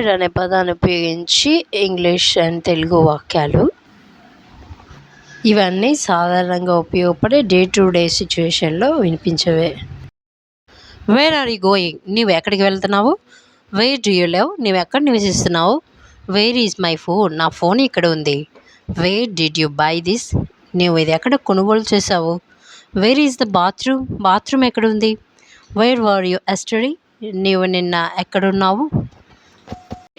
Wear అనే పదాన్ని ఉపయోగించి ఇంగ్లీష్ అండ్ తెలుగు వాక్యాలు. ఇవన్నీ సాధారణంగా ఉపయోగపడే డే టు డే సిచ్యువేషన్లో వినిపించవే. వేర్ ఆర్ యూ గోయింగ్ నువ్వు ఎక్కడికి వెళ్తున్నావు? వేర్ డూ యూ లెవ్ నువ్వు ఎక్కడ నివసిస్తున్నావు? వేర్ ఈజ్ మై ఫోన్ నా ఫోన్ ఇక్కడ ఉంది. Where did you buy this నువ్వు ఇది ఎక్కడ కొనుగోలు చేసావు where is the bathroom bathroom ఎక్కడ ఉంది? వేర్ వర్ యూ ఎస్టడీ నీవు నిన్న ఎక్కడున్నావు?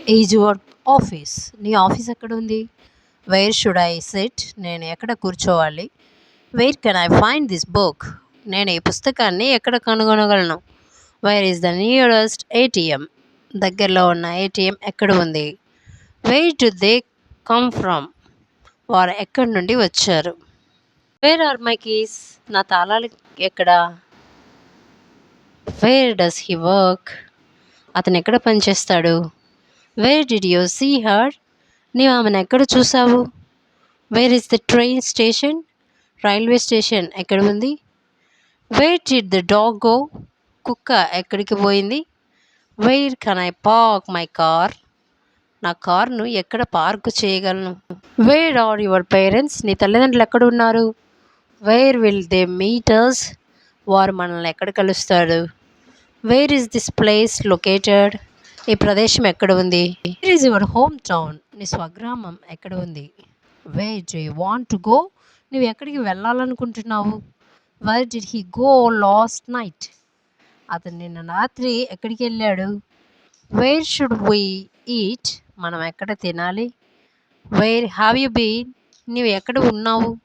ఈజ్ యువర్ ఆఫీస్ నీ ఆఫీస్ ఎక్కడ ఉంది వేర్ షుడ్ ఐ సెట్ నేను ఎక్కడ కూర్చోవాలి? Where can I find this book నేను ఈ పుస్తకాన్ని ఎక్కడ కనుగొనగలను? Where is the nearest ATM దగ్గరలో ఉన్న ఏటీఎం ఎక్కడ ఉంది? Where do they come from వారు ఎక్కడి నుండి వచ్చారు? వేర్ ఆర్ మై కీస్ నా తాళాలు ఎక్కడ? వేర్ డస్ హీ వర్క్ అతను ఎక్కడ పనిచేస్తాడు? Where did you see her నీవు ఆమెను ఎక్కడ చూసావు where is the train station railway station ఎక్కడ ఉంది where did the dog go కుక్క ఎక్కడికి పోయింది? Where can I park my car నా కార్ను ఎక్కడ పార్క్ చేయగలను? వేర్ ఆర్ యువర్ పేరెంట్స్ నీ తల్లిదండ్రులు ఎక్కడ ఉన్నారు? వేర్ విల్ దే మీటర్స్ వారు మనల్ని ఎక్కడ కలుస్తాడు where is this place located ఈ ప్రదేశం ఎక్కడ ఉంది? Where is your home town నీ స్వగ్రామం ఎక్కడ ఉంది? Where do you want to go నువ్వు ఎక్కడికి వెళ్ళాలనుకుంటున్నావు? Where did he go last night అతను నిన్న రాత్రి ఎక్కడికి వెళ్ళాడు? వేర్ షుడ్ వీ ఈట్ మనం ఎక్కడ తినాలి? వేర్ హ్యావ్ యూ బీన్ నువ్వు ఎక్కడ ఉన్నావు?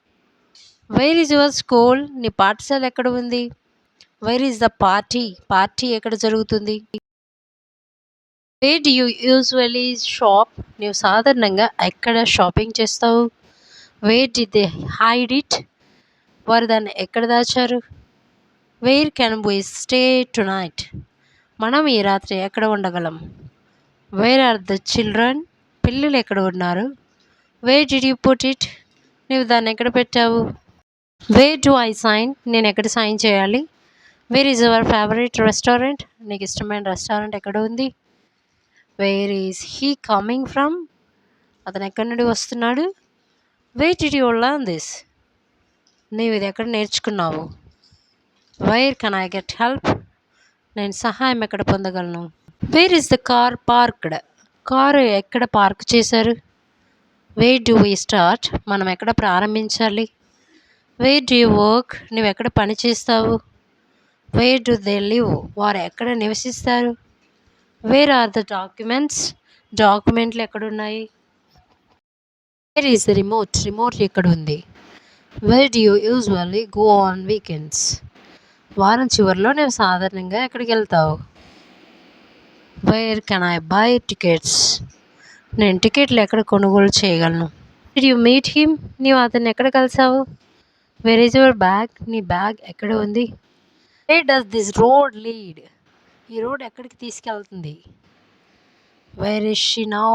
వేర్ ఈజ్ యువర్ స్కూల్ నీ పాఠశాల ఎక్కడ ఉంది? Where is the party party ఎక్కడ జరుగుతుంది? Where do you usually shop నువ్వు సాధారణంగా ఎక్కడ షాపింగ్ చేస్తావు? Where did they hide it వారు దాన్ని ఎక్కడ దాచారు? Where can we stay tonight మనం ఈ రాత్రి ఎక్కడ ఉండగలం? వేర్ ఆర్ ద చిల్డ్రన్ పిల్లలు ఎక్కడ ఉన్నారు? Where did you put it నువ్వు దాన్ని ఎక్కడ పెట్టావు? వేర్ డు ఐ సైన్ నేను ఎక్కడ సైన్ చేయాలి? Where is our favourite restaurant నీకు ఇష్టమైన రెస్టారెంట్ ఎక్కడ ఉంది? Where is he coming from అతను ఎక్కడి నుండి వస్తున్నాడు? Where did you learn this నీవు ఇది ఎక్కడ నేర్చుకున్నావు? Where can I get help నేను సహాయం ఎక్కడ పొందగలను? Where is the car parked car ఎక్కడ పార్క్ చేశారు? వే డు వీ స్టార్ట్ మనం ఎక్కడ ప్రారంభించాలి? వే డు వర్క్ నువ్వు ఎక్కడ పని చేస్తావు వే డు దే లివ్ వారు ఎక్కడ నివసిస్తారు? వేర్ ఆర్ ద డాక్యుమెంట్స్ డాక్యుమెంట్లు ఎక్కడున్నాయి? Where is the remote remote ఎక్కడ ఉంది where do you usually go on weekends వారం చివరిలో నేను సాధారణంగా ఎక్కడికి వెళ్తావు? Where can I buy tickets నేను టికెట్లు ఎక్కడ కొనుగోలు చేయగలను? డిడ్ యూ మీట్ హిమ్ నీవు అతన్ని ఎక్కడ కలిసావు? వేర్ ఈజ్ యువర్ బ్యాగ్ నీ బ్యాగ్ ఎక్కడ ఉంది? Where does this road lead ఈ రోడ్ ఎక్కడికి తీసుకెళ్తుంది? వేర్ ఇస్ షీ నౌ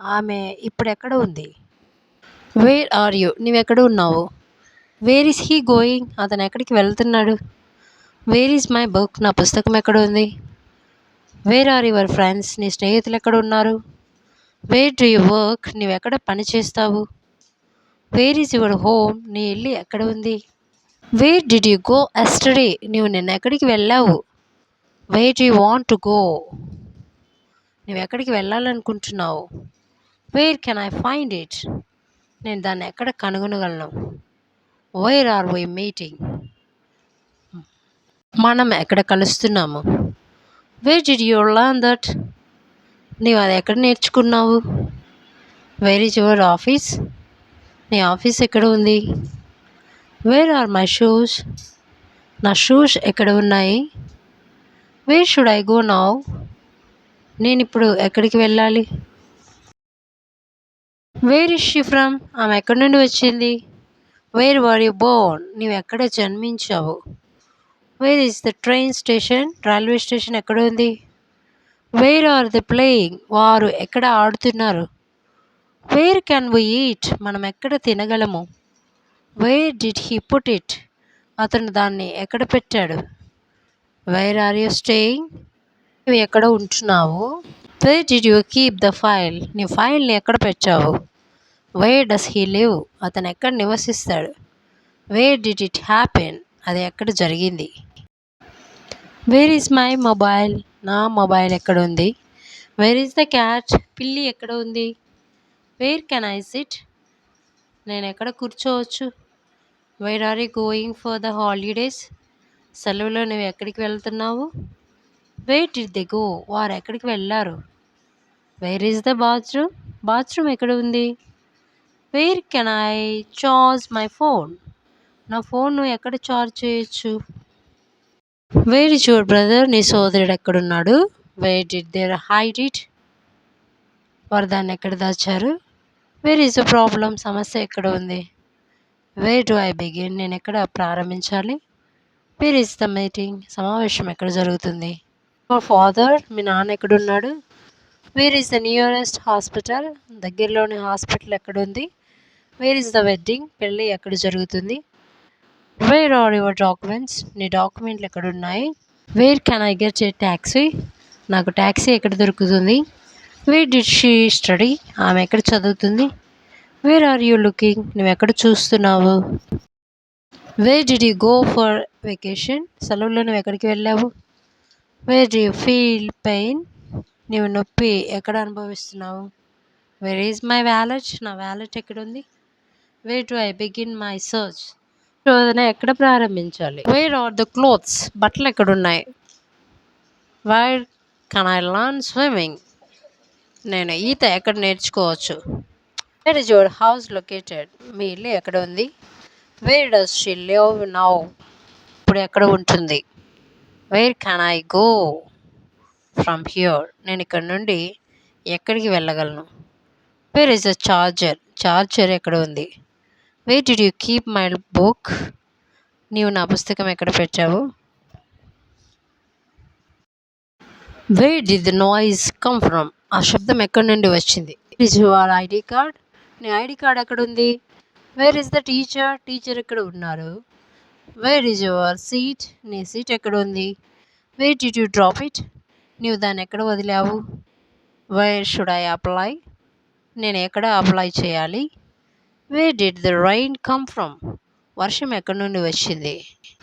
ఆమె ఇప్పుడు ఎక్కడ ఉంది? వేర్ ఆర్ యూ నువ్వెక్కడ ఉన్నావు? వేర్ ఈస్ హీ గోయింగ్ అతను ఎక్కడికి వెళ్తున్నాడు? వేర్ ఈజ్ మై బుక్ నా పుస్తకం ఎక్కడ ఉంది? వేర్ ఆర్ యువర్ ఫ్రెండ్స్ నీ స్నేహితులు ఎక్కడ ఉన్నారు? వేర్ డు యూ వర్క్ నువ్వు ఎక్కడ పని చేస్తావు? వేర్ ఈజ్ యువర్ హోమ్ నీ ఇల్లు ఎక్కడ ఉంది? Where did you go yesterday నువ్వు నిన్న ఎక్కడికి వెళ్ళావు? Where do you want to go నువ్వు ఎక్కడికి వెళ్ళాలనుకుంటున్నావు? Where can I find it నేను దాన్ని ఎక్కడ కనుగొనగలను? వేర్ ఆర్ వై మీటింగ్ మనం ఎక్కడ కలుస్తున్నాము? Where did you learn that నీవు అది ఎక్కడ నేర్చుకున్నావు? వేర్ ఈజ్ యువర్ ఆఫీస్ నీ ఆఫీస్ ఎక్కడ ఉంది? వేర్ ఆర్ మై షూస్ నా షూస్ ఎక్కడ ఉన్నాయి? Where should I go now నేను ఇప్పుడు ఎక్కడికి వెళ్ళాలి? వేర్ ఇస్ షీ ఫ్రమ్ ఆమె ఎక్కడి నుండి వచ్చింది? వేర్ వర్ యు బోర్న్ నీవు ఎక్కడ జన్మించావు? Where is the train station railway station ఎక్కడ ఉంది? వేర్ ఆర్ ది ప్లేయింగ్ వారు ఎక్కడ ఆడుతున్నారు? వేర్ క్యాన్ వీ ఈట్ మనం ఎక్కడ తినగలము? Where did he put it అతను దాన్ని ఎక్కడ పెట్టాడు? వేర్ ఆర్ యూ స్టేయింగ్ నువ్వు ఎక్కడ ఉంటున్నావు? Where did you keep the file నీ ఫైల్ని ఎక్కడ పెట్టావు? వేర్ డస్ హీ లివ్ అతను ఎక్కడ నివసిస్తాడు? వేర్ డిడ్ ఇట్ హ్యాపెన్ అది ఎక్కడ జరిగింది? వేర్ ఈజ్ మై మొబైల్ నా మొబైల్ ఎక్కడ ఉంది? వేర్ ఈజ్ ద క్యాట్ పిల్లి ఎక్కడ ఉంది? వేర్ కెన్ ఐ సిట్ నేను ఎక్కడ కూర్చోవచ్చు? Where are you going for the holidays సెలవులో నువ్వు ఎక్కడికి వెళ్తున్నావు? వెయిట్ ఇట్ ది గో వారు ఎక్కడికి వెళ్ళారు? Where is the bathroom bathroom ఎక్కడ ఉంది? Where can I charge my phone నా ఫోన్ను ఎక్కడ చార్జ్ చేయొచ్చు? వేర్ ఇస్ యువర్ బ్రదర్ నీ సోదరుడు ఎక్కడున్నాడు? Where did there hide it వారు దాన్ని ఎక్కడ దాచారు? వేర్ ఈజ్ ద ప్రాబ్లం సమస్య ఎక్కడ ఉంది? వేర్ ఐ బిగిన్ నేను ఎక్కడ ప్రారంభించాలి? వేర్ ఇస్ ద మీటింగ్ సమావేశం ఎక్కడ జరుగుతుంది? యువర్ ఫాదర్ మీ నాన్న ఎక్కడున్నాడు? Where is the nearest hospital దగ్గరలోని హాస్పిటల్ ఎక్కడ ఉంది వేర్ ఈస్ ద వెడ్డింగ్ పెళ్ళి ఎక్కడ జరుగుతుంది? వేర్ ఆర్ యువర్ డాక్యుమెంట్స్ నీ డాక్యుమెంట్లు ఎక్కడ ఉన్నాయి where can I get a taxi నాకు ట్యాక్సీ ఎక్కడ దొరుకుతుంది? వేర్ డిడ్ షీ స్టడీ ఆమె ఎక్కడ చదువుతుంది? వేర్ ఆర్ యూ లుకింగ్ నువ్వు ఎక్కడ చూస్తున్నావు? Where did you go for vacation సెలవుల్లో నువ్వు ఎక్కడికి వెళ్ళావు? Where do you feel pain నీవు నొప్పి ఎక్కడ అనుభవిస్తున్నావు? వేర్ ఈజ్ మై వ్యాలెట్ నా వ్యాలెట్ ఎక్కడ ఉంది where do I begin my search శోధన ఎక్కడ ప్రారంభించాలి? వేర్ ఆర్ ద క్లోత్స్ బట్టలు ఎక్కడ ఉన్నాయి where can I learn swimming నేను ఈత ఎక్కడ నేర్చుకోవచ్చు? Where is your house located మీ ఇల్లు ఎక్కడ ఉంది? Where does she live now ఇప్పుడు ఎక్కడ ఉంటుంది. Where can I go from here నేను ఇక్కడ నుండి ఎక్కడికి వెళ్ళగలను? Where is the charger charger ఎక్కడ ఉంది? Where did you keep my book నీవు నా పుస్తకం ఎక్కడ పెట్టావు? Where did the noise come from ఆ శబ్దం ఎక్కడి నుండి వచ్చింది? ఇస్ యువర్ ఐడి కార్డ్ నీ ఐడి కార్డ్ ఎక్కడ ఉంది? Where is the teacher teacher ఎక్కడ ఉన్నారు? వేర్ ఈజ్ యువర్ సీట్ నీ సీట్ ఎక్కడ ఉంది where did you drop it నీవు దాన్ని ఎక్కడ వదిలావు? వేర్ షుడ్ ఐ అప్లై నేను ఎక్కడ అప్లై చేయాలి? Where did the rain come from వర్షం ఎక్కడి నుండి వచ్చింది?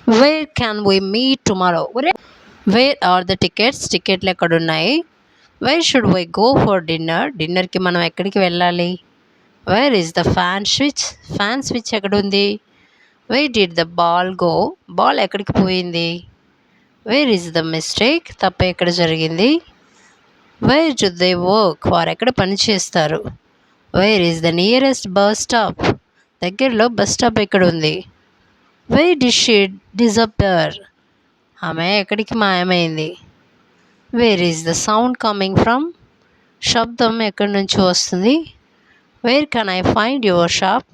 Where can we meet tomorrow where are the tickets టికెట్లు ఎక్కడ ఉన్నాయి where should we go for dinner డిన్నర్కి మనం ఎక్కడికి వెళ్ళాలి? Where is the fan switch fan switch ఎక్కడ ఉంది where did the ball go ball ఎక్కడికి పోయింది? వేర్ ఈజ్ ద మిస్టేక్ తప్ప ఎక్కడ జరిగింది? వేర్ డు దే వర్క్ వారు ఎక్కడ పని చేస్తారు? Where is the nearest bus stop దగ్గరలో బస్ స్టాప్ ఎక్కడ ఉంది? వేర్ డిష్ షీ డిజపర్ ఆమె ఎక్కడికి మాయమైంది? Where is the sound coming from శబ్దం ఎక్కడి నుంచి వస్తుంది? Where can I find your shop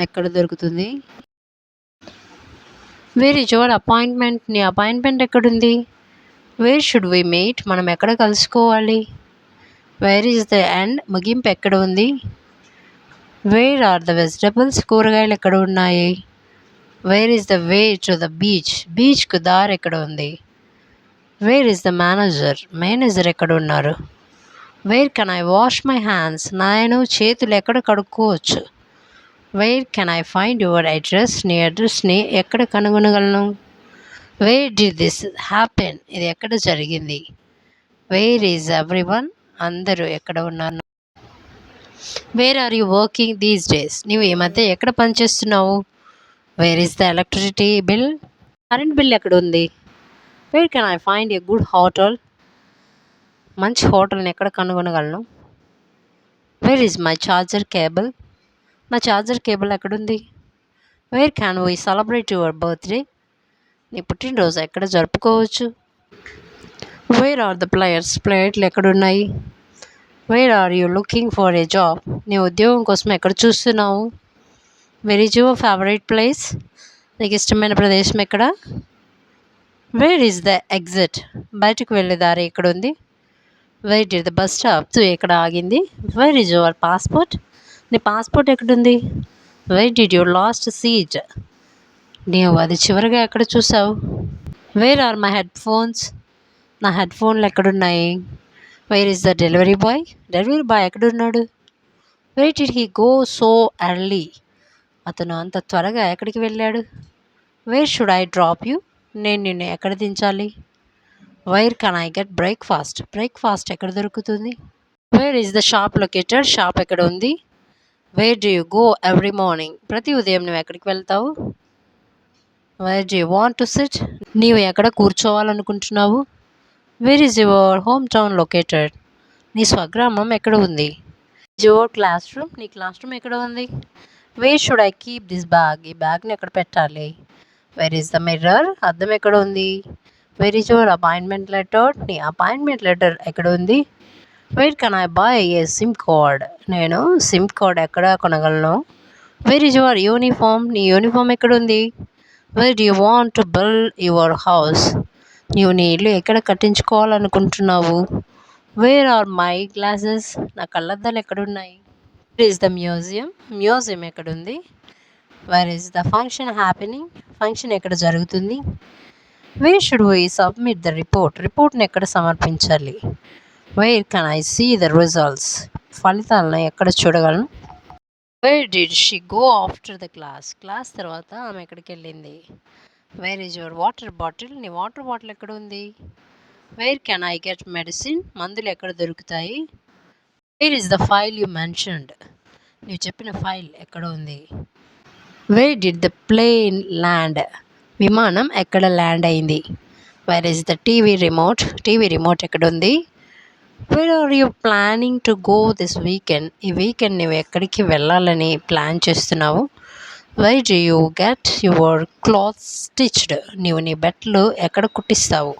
ఎక్కడ దొరుకుతుంది? వేర్ ఇజ్ యువర్ అపాయింట్మెంట్ నీ అపాయింట్మెంట్ ఎక్కడుంది? వేర్ షుడ్ వి మీట్ మనం ఎక్కడ కలుసుకోవాలి? వేర్ ఈజ్ ద ఎండ్ ముగింపు ఎక్కడ ఉంది? వేర్ ఆర్ ద వెజిటబుల్స్ కూరగాయలు ఎక్కడ ఉన్నాయి? Where is the way to the beach బీచ్కు దారి ఎక్కడ ఉంది? Where is the manager manager ఎక్కడ ఉన్నారు? Where can I wash my hands నేను చేతులు ఎక్కడ కడుక్కోవచ్చు? Where can I find your address నీ అడ్రస్ని ఎక్కడ కనుగొనగలను? వేర్ డి దిస్ హ్యాపెన్ ఇది ఎక్కడ జరిగింది? వేర్ ఈజ్ ఎవ్రీ వన్ అందరూ ఎక్కడ ఉన్నారు? Where are you working these days నువ్వు ఈ మధ్య ఎక్కడ పనిచేస్తున్నావు? Where is the electricity bill current bill ఎక్కడ ఉంది? Where can I find a good hotel మంచి హోటల్ని ఎక్కడ కనుగొనగలను? Where is my charger cable నా ఛార్జర్ కేబుల్ ఎక్కడుంది? Where can we celebrate your birthday నీ పుట్టినరోజు ఎక్కడ జరుపుకోవచ్చు? వేర్ ఆర్ ద ప్లేయర్స్ ప్లేయర్లు ఎక్కడున్నాయి? Where are you looking for a job నీ ఉద్యోగం కోసం ఎక్కడ చూస్తున్నావు? Where is your favourite place నీకు ఇష్టమైన ప్రదేశం ఎక్కడ? వేర్ ఈజ్ ద ఎగ్జిట్ బయటకు వెళ్ళే దారి ఎక్కడుంది? Where is the bus stop ఎక్కడ ఆగింది? వేర్ ఈజ్ యువర్ పాస్పోర్ట్ నీ పాస్పోర్ట్ ఎక్కడుంది? Where did you last see it నీవు అది చివరిగా ఎక్కడ చూసావు where are my headphones నా హెడ్ ఫోన్లు ఎక్కడున్నాయి? Where is the delivery boy delivery boy ఎక్కడున్నాడు? Where did he go so early అతను అంత త్వరగా ఎక్కడికి వెళ్ళాడు? Where should I drop you నేను నిన్ను ఎక్కడ దించాలి? Where can I get breakfast breakfast ఎక్కడ దొరుకుతుంది? Where is the shop located shop ఎక్కడ ఉంది? Where do you go every morning ప్రతి ఉదయం నువ్వు ఎక్కడికి వెళ్తావు? Where do you want to sit నీవు ఎక్కడ కూర్చోవాలనుకుంటున్నావు? Where is your home town located నీ స్వగ్రామం ఎక్కడ ఉంది? యువర్ క్లాస్ రూమ్ నీ క్లాస్ రూమ్ ఎక్కడ ఉంది? Where should I keep this bag ఈ బ్యాగ్ని ఎక్కడ పెట్టాలి? వేర్ ఈస్ ద మిర్రర్ అద్దం ఎక్కడ ఉంది? Where is your appointment letter నీ అపాయింట్మెంట్ లెటర్ ఎక్కడ ఉంది? Where can I buy a sim card నేను సిమ్ కార్డ్ ఎక్కడ కొనగలను? వేర్ ఈజ్ యువర్ యూనిఫామ్ నీ యూనిఫామ్ ఎక్కడ ఉంది where you want to build your house నీవు నీ ఇల్లు ఎక్కడ కట్టించుకోవాలనుకుంటున్నావు? వేర్ ఆర్ మై గ్లాసెస్ నా కళ్ళద్దాలు ఎక్కడున్నాయి? Where is the museum museum ఎక్కడుంది? Where is the function happening function ఎక్కడ జరుగుతుంది? Where should we submit the report రిపోర్ట్ని ఎక్కడ సమర్పించాలి? Where can I see the results ఫలితాలను ఎక్కడ చూడగలను? Where did she go after the class class తర్వాత ఆమె ఎక్కడికి వెళ్ళింది? Where is your water bottle నీ వాటర్ బాటిల్ ఎక్కడ ఉంది? Where can I get medicine మందులు ఎక్కడ దొరుకుతాయి? Where is the file you mentioned నువ్వు చెప్పిన ఫైల్ ఎక్కడ ఉంది? Where did the plane land విమానం ఎక్కడ ల్యాండ్ అయింది? Where is the TV remote TV remote ఎక్కడ ఉంది? Where are you planning to go this weekend ఈ వీకెండ్ నువ్వు ఎక్కడికి వెళ్ళాలని ప్లాన్ చేస్తున్నావు? Why do you get your cloth stitched నీవు నీ బట్టలు ఎక్కడ కుట్టిస్తావు?